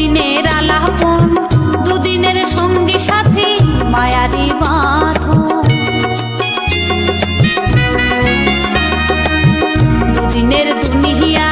দুদিনের আলাপন দুদিনের সঙ্গী সাথে মায়ারি বাঁধন দুদিনের দুনিয়া